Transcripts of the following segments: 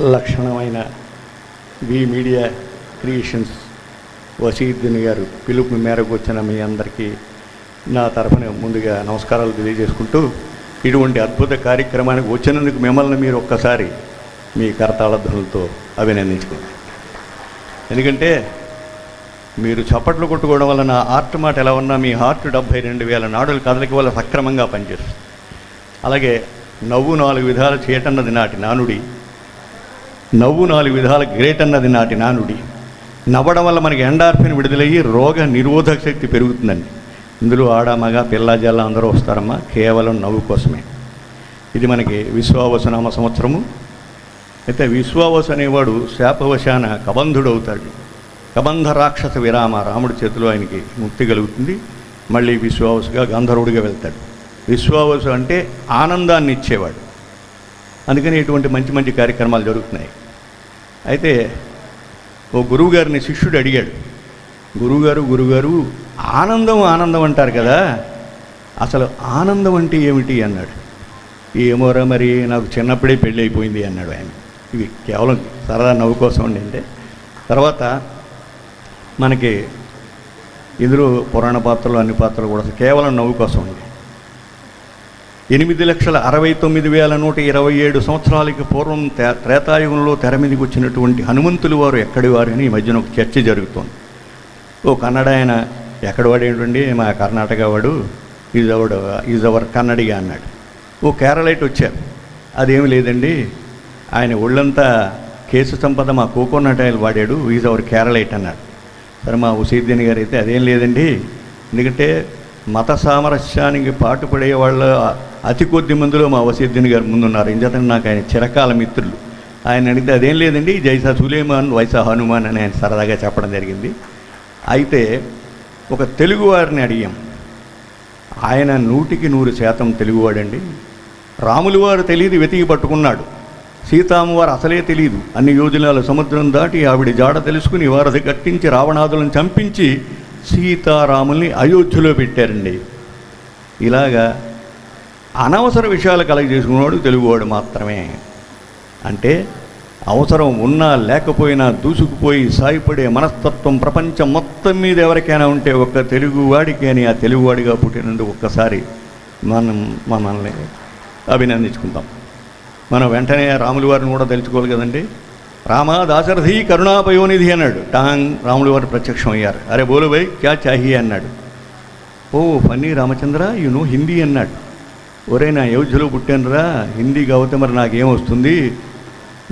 లక్షణమైన వి media creations వసీద్దీన్ గారు పిలుపు మేరకు వచ్చిన మీ అందరికీ నా తరఫున ముందుగా నమస్కారాలు తెలియజేసుకుంటూ ఇటువంటి అద్భుత కార్యక్రమానికి వచ్చినందుకు మిమ్మల్ని మీరు ఒక్కసారి మీ కరతాళధ్వనులతో అభినందించుకున్నాను ఎందుకంటే మీరు చప్పట్లు కొట్టుకోవడం వల్ల నా ఆర్ట్ మాట ఎలా ఉన్నా మీ హార్ట్ డెబ్బై రెండు వేల నాడుల కదలిక వల్ల సక్రమంగా పనిచేస్తుంది. అలాగే నవ్వు నాలుగు విధాలు చేయటన్నది నాటి నానుడి. నవ్వు నాలుగు విధాల గ్రేట్ అన్నది నాటి నానుడి. నవ్వడం వల్ల మనకి ఎండార్ఫిన్ విడుదలయ్యి రోగ నిరోధక శక్తి పెరుగుతుందండి. ఇందులో ఆడ మగ పిల్ల జల్ల అందరూ వస్తారమ్మా కేవలం నవ్వు కోసమే. ఇది మనకి విశ్వావసనామ సంవత్సరము. అయితే విశ్వావస అనేవాడు శాపవశాన కబంధుడు అవుతాడు కబంధ రాక్షస విరామ రాముడి చేతిలో ఆయనకి ముక్తి కలుగుతుంది. మళ్ళీ విశ్వావసుగా గంధర్వుడిగా వెళ్తాడు. విశ్వావసు అంటే ఆనందాన్ని ఇచ్చేవాడు అందుకని ఇటువంటి మంచి మంచి కార్యక్రమాలు జరుగుతున్నాయి. అయితే ఓ గురువుగారిని శిష్యుడు అడిగాడు. గురువుగారు గురువుగారు ఆనందం ఆనందం అంటారు కదా అసలు ఆనందం అంటే ఏమిటి? అన్నాడు. ఏమోరా మరి నాకు చిన్నప్పుడే పెళ్ళి అయిపోయింది అన్నాడు ఆయన. ఇవి కేవలం సరదా నవ్వు కోసం ఉండి అంటే. తర్వాత మనకి ఇందులో పురాణ పాత్రలు అన్ని పాత్రలు కూడా కేవలం నవ్వు కోసం ఉండే ఎనిమిది లక్షల అరవై తొమ్మిది వేల నూట ఇరవై ఏడు సంవత్సరాలకి పూర్వం తే- త్రేతాయుగంలో తెర మీదకి వచ్చినటువంటి హనుమంతులు వారు ఎక్కడి వారు అని ఈ మధ్యన ఒక చర్చ జరుగుతోంది. ఓ కన్నడ ఆయన ఎక్కడవాడు ఏంటండి? మా కర్ణాటక వాడు is our is our Kannadiga అన్నాడు. ఓ కేరళైట్ వచ్చారు. అదేమి లేదండి ఆయన ఒళ్ళంతా కేసు సంపద మా కోకోనట్ ఆయిల్ వాడాడు ఈజ్ అవర్ కేరళైట్ అన్నాడు. సరే మా హుసైద్దీన్ గారు అయితే అదేం లేదండి ఎందుకంటే మత సామరస్యానికి పాటుపడే వాళ్ళ అతి కొద్ది మందిలో మా వసీద్దీన్ గారు ముందున్నారు. ఇంజతని నాకు ఆయన చిరకాల మిత్రులు. ఆయన అడిగితే అదేం లేదండి జైసా సులేమాన్ వైసా హనుమాన్ అని ఆయన సరదాగా చెప్పడం జరిగింది. అయితే ఒక తెలుగువారిని అడిగాం. ఆయన నూటికి నూరు శాతం తెలుగువాడండి. రాములు వారు తెలియదు వెతికి పట్టుకున్నాడు. సీతామ్మవారు అసలే తెలియదు అన్ని యోజనాల సముద్రం దాటి ఆవిడ జాడ తెలుసుకుని వారధి కట్టించి రావణాదులను చంపించి సీతారాముల్ని అయోధ్యలో పెట్టారండి. ఇలాగా అనవసర విషయాలు కలగజేసుకున్నవాడు తెలుగువాడు మాత్రమే. అంటే అవసరం ఉన్నా లేకపోయినా దూసుకుపోయి సాయిపడే మనస్తత్వం ప్రపంచం మొత్తం మీద ఎవరికైనా ఉంటే ఒక్క తెలుగువాడికి అని ఆ తెలుగువాడిగా పుట్టినందుకు ఒక్కసారి మనం మనల్ని అభినందించుకుందాం. మనం వెంటనే రాములు వారిని కూడా తెలుసుకోవాలి కదండి. రామ దాశరథి కరుణాపయోనిధి అన్నాడు. టాంగ్ రాముడి వారు ప్రత్యక్షం అయ్యారు. అరే బోలు భయ్ క్యా చాహి అన్నాడు. ఓ పన్నీ రామచంద్ర యు నో హిందీ అన్నాడు. ఒరే నా అయోధ్యలో పుట్టానురా హిందీ కాబట్టి మరి నాకేం వస్తుంది?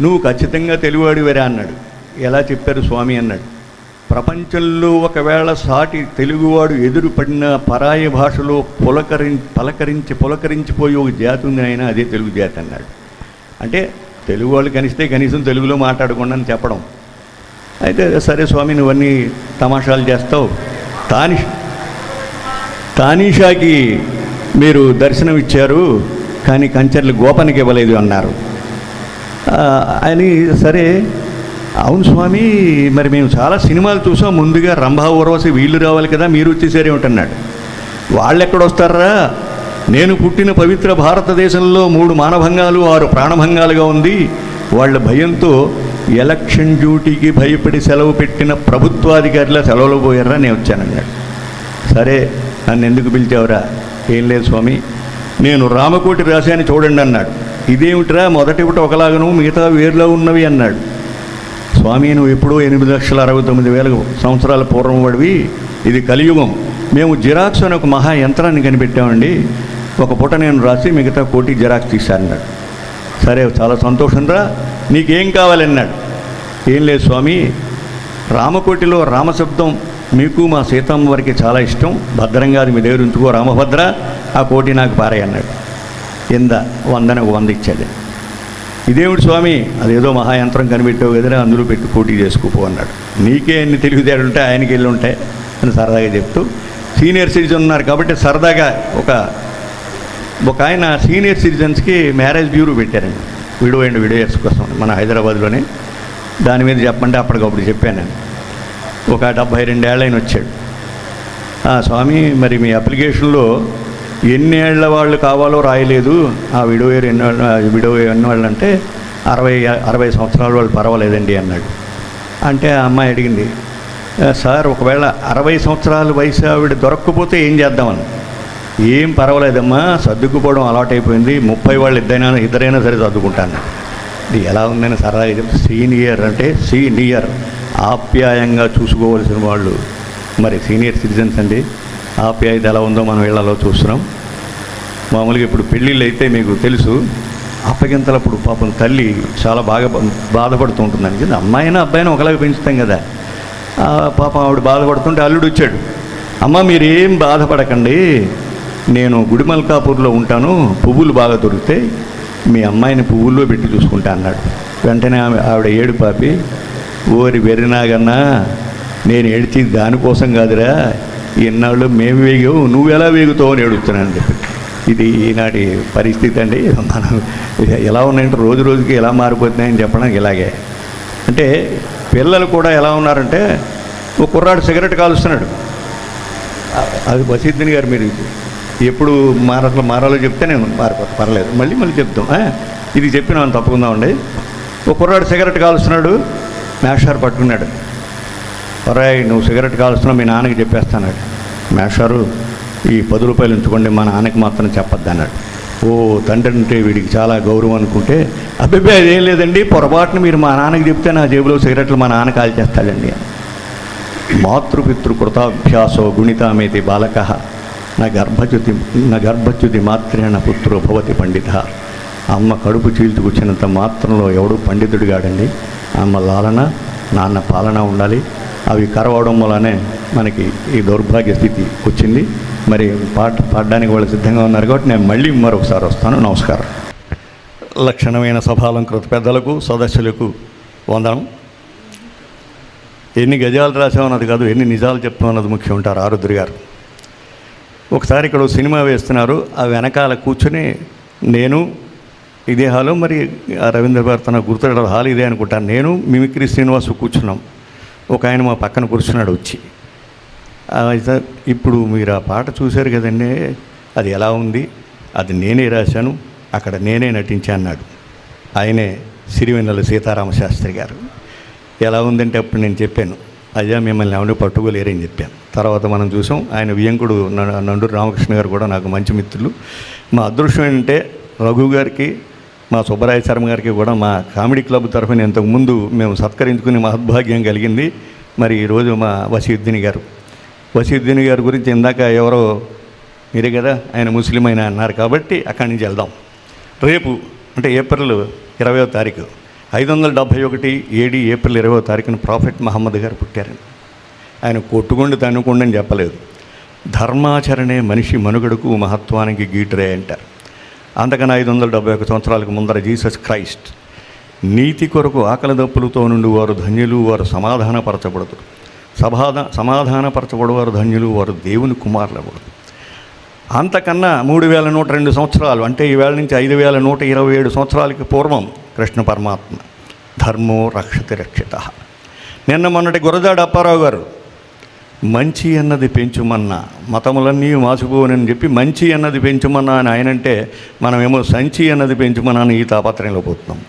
నువ్వు ఖచ్చితంగా తెలుగువాడివరా అన్నాడు. ఎలా చెప్పారు స్వామి అన్నాడు. ప్రపంచంలో ఒకవేళ సాటి తెలుగువాడు ఎదురుపడిన పరాయి భాషలో పులకరి పలకరించి పులకరించిపోయి ఒక జాతి ఉంది ఆయన అదే తెలుగు జాతి అన్నాడు. అంటే తెలుగు వాళ్ళు కనిస్తే కనీసం తెలుగులో మాట్లాడకుండా అని చెప్పడం. అయితే సరే స్వామి నువ్వన్నీ తమాషాలు చేస్తావు. తాని తానీషాకి మీరు దర్శనం ఇచ్చారు కానీ కంచర్లు గోపనికి ఇవ్వలేదు అన్నారు. అని సరే అవును స్వామి మరి మేము చాలా సినిమాలు చూసాం. ముందుగా రంభా ఊర్వశి వీళ్ళు రావాలి కదా మీరు వచ్చేసారే ఉంటున్నాడు వాళ్ళు ఎక్కడొస్తారా నేను పుట్టిన పవిత్ర భారతదేశంలో మూడు మానభంగాలు ఆరు ప్రాణభంగాలుగా ఉంది. వాళ్ళ భయంతో ఎలక్షన్ డ్యూటీకి భయపడి సెలవు పెట్టిన ప్రభుత్వాధికారుల సెలవులో పోయారా? నేను వచ్చానన్నాడు. సరే నన్ను ఎందుకు పిలిచావురా? ఏం లేదు స్వామి. నేను రామకోటి రాశాను చూడండి అన్నాడు. ఇదేమిట్రా? మొదటి ఒకటి ఒకలాగను మిగతా వేరులో ఉన్నవి అన్నాడు. స్వామి నువ్వు ఎప్పుడో ఎనిమిది లక్షల అరవై తొమ్మిది వేల సంవత్సరాల పూర్వం వాడివి. ఇది కలియుగం. మేము జిరాక్స్ అనే ఒక మహా యంత్రాన్ని కనిపెట్టామండి. ఒక పూట నేను రాసి మిగతా కోటి జిరాక్స్ తీశానన్నాడు సరే చాలా సంతోషంరా నీకేం కావాలన్నాడు. ఏం లేదు స్వామి రామకోటిలో రామశబ్దం మీకు మా సీతమ్మ వారికి చాలా ఇష్టం. భద్రంగా అది మీ దగ్గర ఉంచుకో రామభద్ర ఆ కోటి నాకు పారే అన్నాడు. ఎంద వందనకు వంద ఇచ్చాడు. ఇదేమిటి స్వామి అదేదో మహాయంత్రం కనిపెట్టావు కదరా అందులో పెట్టి పోటీ చేసుకుపో అన్నాడు. నీకే ఎన్ని తెలివితేటలు ఉంటాయి ఆయనకి వెళ్ళి ఉంటాయి అని సరదాగా చెప్తూ సీనియర్ సిటిజన్ ఉన్నారు కాబట్టి సరదాగా ఒక ఒక ఆయన సీనియర్ సిటిజన్స్కి మ్యారేజ్ బ్యూరో పెట్టారండి. విడో అండ్ విడోయర్స్ కోసం మన హైదరాబాద్లోనే. దాని మీద చెప్పంటే అప్పటికప్పుడు చెప్పాను నేను. ఒక డెబ్భై రెండేళ్ళ ఆయన వచ్చాడు స్వామి మరి మీ అప్లికేషన్లో ఎన్ని ఏళ్ళ వాళ్ళు కావాలో రాయలేదు. ఆ విడోయర్ ఎన్ని వాళ్ళు విడో ఎన్ని వాళ్ళు అంటే అరవై అరవై సంవత్సరాల వాళ్ళు పర్వాలేదండి అన్నాడు. అంటే ఆ అమ్మాయి అడిగింది సార్ ఒకవేళ అరవై సంవత్సరాల వయసు ఆవిడ దొరక్కపోతే ఏం చేద్దామని? ఏం పర్వాలేదమ్మా సర్దుకుపోవడం అలవాటైపోయింది. ముప్పై వాళ్ళు ఇద్దరైనా ఇద్దరైనా సరే సర్దుకుంటాను. ఇది ఎలా ఉందని సరదాగా చెప్తే సీనియర్ అంటే సీనియర్ ఆప్యాయంగా చూసుకోవాల్సిన వాళ్ళు. మరి సీనియర్ సిటిజన్స్ అండి ఆప్యాయత ఎలా ఉందో మనం ఇళ్ళలో చూస్తున్నాం. మామూలుగా ఇప్పుడు పెళ్ళిళ్ళు అయితే మీకు తెలుసు అప్పగింతలప్పుడు పాపం తల్లి చాలా బాగా బాధపడుతూ ఉంటుందని కదా అమ్మాయినా అబ్బాయినా ఒకలాగా పెంచుతాం కదా. పాపం ఆవిడ బాధపడుతుంటే అల్లుడు వచ్చాడు అమ్మ మీరేం బాధపడకండి. నేను గుడిమల్కాపూర్లో ఉంటాను పువ్వులు బాగా దొరికితే మీ అమ్మాయిని పువ్వుల్లో పెట్టి చూసుకుంటా అన్నాడు. వెంటనే ఆమె ఆవిడ ఏడు పాపి ఓరి వెర్రినాగన్నా నేను ఏడిచి దానికోసం కాదురా. ఇన్నాళ్ళు మేము వేగావు నువ్వు ఎలా వేగుతావు అని ఏడుస్తున్నాను చెప్పి. ఇది ఈనాటి పరిస్థితి అండి. మనం ఎలా ఉన్నాయంటే రోజు రోజుకి ఎలా మారిపోతున్నాయని చెప్పడానికి ఇలాగే. అంటే పిల్లలు కూడా ఎలా ఉన్నారంటే ఒక కుర్రాడు సిగరెట్ కాలుస్తున్నాడు. అది వసీద్దీన్ గారు మీరు ఎప్పుడు మారట్లో మారాలో చెప్తే నేను మారిపోతా పర్లేదు. మళ్ళీ మళ్ళీ చెప్తాం. ఇది చెప్పి తప్పకుండా తప్పుకుందామండి ఒక కుర్రాడు సిగరెట్ కాలుస్తున్నాడు. మేషారు పట్టుకున్నాడు. ఒరే నువ్వు సిగరెట్ కాలుస్తున్నావు మీ నాన్నకి చెప్పేస్తాన్నాడు. మేషారు ఈ పది రూపాయలు ఉంచుకోండి మా నాన్నకి మాత్రం చెప్పొద్దు అన్నాడు. ఓ తండ్రి అంటే వీడికి చాలా గౌరవం అనుకుంటే అబ్బాయి అదేం లేదండి పొరపాటున మీరు మా నాన్నకి చెప్తే నా జేబులో సిగరెట్లు మా నాన్న కాల్ చేస్తాడండి మాతృపితృ కృతాభ్యాసో గుణితామేతి బాలక. నా గర్భచ్యుతి నా గర్భచ్యుతి మాత్రేణ పుత్రో భవతి పండిత. అమ్మ కడుపు చీల్చుకొచ్చినంత మాత్రంలో ఎవడు పండితుడు కాడండి అమ్మ లాలన నాన్న పాలన ఉండాలి. అవి కరవడం వల్లనే మనకి ఈ దౌర్భాగ్య స్థితి వచ్చింది. మరి పాట పాడడానికి వాళ్ళు సిద్ధంగా ఉన్నారు కాబట్టి నేను మళ్ళీ మరొకసారి వస్తాను. నమస్కారం. లక్షణమైన సభాలంకృత పెద్దలకు సదస్సులకు వందనం. ఎన్ని గజాలు రాసామన్నది కాదు ఎన్ని నిజాలు చెప్తామన్నది ముఖ్యం ఉంటారు ఆరుద్రి గారు. ఒకసారి ఇక్కడ సినిమా వేస్తున్నారు ఆ వెనకాల కూర్చొని నేను ఇదే హాలు మరి రవీంద్ర భారత్ తన గుర్తుడ హాల్ ఇదే అనుకుంటాను. నేను మిమిక్రీ శ్రీనివాస్ కూర్చున్నాం. ఒక ఆయన మా పక్కన కూర్చున్నాడు వచ్చి. అయితే ఇప్పుడు మీరు ఆ పాట చూశారు కదండి అది ఎలా ఉంది? అది నేనే రాశాను అక్కడ నేనే నటించాను అన్నాడు. ఆయనే సిరివెన్నెల సీతారామ శాస్త్రి గారు. ఎలా ఉందంటే అప్పుడు నేను చెప్పాను అయ్యా మిమ్మల్ని ఎవరు పట్టుకోలేరని చెప్పాను. తర్వాత మనం చూసాం ఆయన వియంకుడు నండూరు రామకృష్ణ గారు కూడా నాకు మంచి మిత్రులు. మా అదృష్టం ఏంటంటే రఘు గారికి మా సుబ్బరాయ శర్మ గారికి కూడా మా కామెడీ క్లబ్ తరఫున ఇంతకుముందు మేము సత్కరించుకునే మహద్భాగ్యం కలిగింది. మరి ఈరోజు మా వసీద్దీని గారు. వసీద్దీని గారి గురించి ఇందాక ఎవరో మీరే కదా ఆయన ముస్లిం అయిన అన్నారు కాబట్టి అక్కడి నుంచి వెళ్దాం. రేపు అంటే ఏప్రిల్ ఇరవయో తారీఖు. ఐదు వందల డెబ్భై ఒకటి ఏడి ఏప్రిల్ ఇరవై తారీఖున ప్రాఫెట్ మహమ్మద్ గారు పుట్టారని ఆయన కొట్టుకుండి తనుకోండి అని చెప్పలేదు. ధర్మాచరణే మనిషి మనుగడకు మహత్వానికి గీటరే అంటారు. అంతకన్నా ఐదు వందల డెబ్బై ఒక సంవత్సరాలకు ముందర జీసస్ క్రైస్ట్ నీతి కొరకు ఆకలి దప్పులతో నుండి వారు ధన్యులు వారు సమాధానపరచబడదు. సమాధా సమాధానపరచబడవారు ధన్యులు వారు దేవుని కుమారులబడదు అంతకన్నా మూడు వేల నూట రెండు సంవత్సరాలు అంటే ఈవేళ నుంచి ఐదు వేల నూట ఇరవై ఏడు సంవత్సరాలకి పూర్వం కృష్ణ పరమాత్మ. ధర్మో రక్షతి రక్షిత. నిన్న మొన్నటి గురజాడ అప్పారావు గారు మంచి అన్నది పెంచుమన్నా మతములన్నీ మాసిపోనని చెప్పి మంచి అన్నది పెంచుమన్నా అని ఆయనంటే మనమేమో సంచి అన్నది పెంచుమన్నా అని ఈ తాపత్రయంలో పోతున్నాం.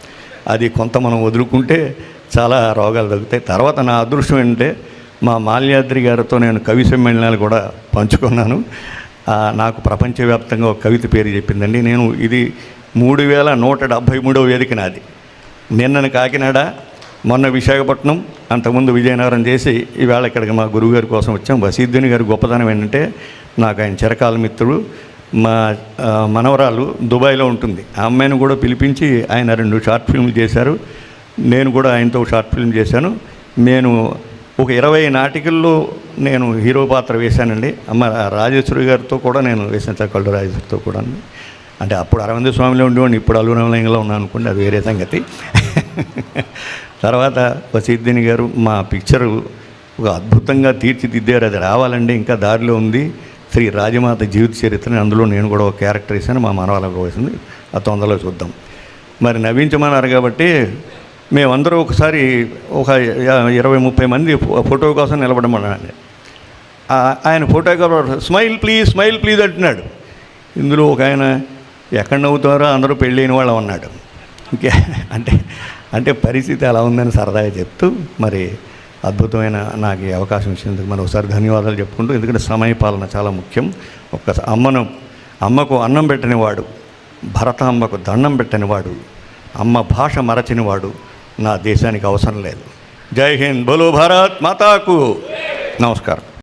అది కొంత మనం వదులుకుంటే చాలా రోగాలు తగ్గుతాయి. తర్వాత నా అదృష్టం ఏంటంటే మా మాల్యాద్రి గారితో నేను కవి సమ్మేళనాలు కూడా పంచుకున్నాను. నాకు ప్రపంచవ్యాప్తంగా ఒక కవిత పేరు చెప్పిందండి. నేను ఇది మూడు వేల నూట డెబ్భై మూడవ వేదిక నాది. నిన్నని కాకినాడ మొన్న విశాఖపట్నం అంతకుముందు విజయనగరం చేసి ఈవేళ ఇక్కడికి మా గురువుగారి కోసం వచ్చాం. వసీద్దీని గారి గొప్పతనం ఏంటంటే నాకు ఆయన చిరకాల మిత్రుడు మా మనవరాలు దుబాయ్లో ఉంటుంది. ఆ అమ్మాయిని కూడా పిలిపించి ఆయన రెండు షార్ట్ ఫిల్మ్లు చేశారు. నేను కూడా ఆయనతో షార్ట్ ఫిల్మ్ చేశాను. నేను ఒక ఇరవై నాటికల్లో నేను హీరో పాత్ర వేశానండి. అమ్మ రాజేశ్వరి గారితో కూడా నేను వేసిన కళ్ళు రాజేశ్వరితో కూడా అంటే అప్పుడు అరవింద స్వామిలో ఉండేవాడిని ఇప్పుడు అల్లురామలింగంలో ఉన్నాను అనుకోండి అది వేరే సంగతి. తర్వాత వసీద్దిని గారు మా పిక్చరు ఒక అద్భుతంగా తీర్చిదిద్దారు అది రావాలండి ఇంకా దారిలో ఉంది. శ్రీ రాజమాత జీవిత చరిత్రని అందులో నేను కూడా ఒక క్యారెక్టర్ వేసాను మా మనవాళ్ళకు వేసింది. ఆ తొందరలో చూద్దాం. మరి నవ్వించమన్నారు కాబట్టి మేమందరూ ఒకసారి ఒక ఇరవై ముప్పై మంది ఫోటో కోసం నిలబడమన్నాను ఆయన photographer smile please smile please అంటున్నాడు. ఇందులో ఒక ఆయన ఎక్కడ నవ్వుతారో అందరూ పెళ్ళైన వాళ్ళు అన్నాడు. ఇంకే అంటే అంటే పరిస్థితి అలా ఉందని సరదాగా చెప్తూ మరి అద్భుతమైన నాకు ఈ అవకాశం ఇచ్చినందుకు మరి ఒకసారి ధన్యవాదాలు చెప్పుకుంటూ ఎందుకంటే సమయపాలన చాలా ముఖ్యం. ఒక్కసారి అమ్మను అమ్మకు అన్నం పెట్టని వాడు భరత అమ్మకు దండం పెట్టని వాడు అమ్మ భాష మరచని వాడు నా దేశానికి అవసరం లేదు. జై హింద్ బోలో భారత్ మాతాకు. నమస్కారం.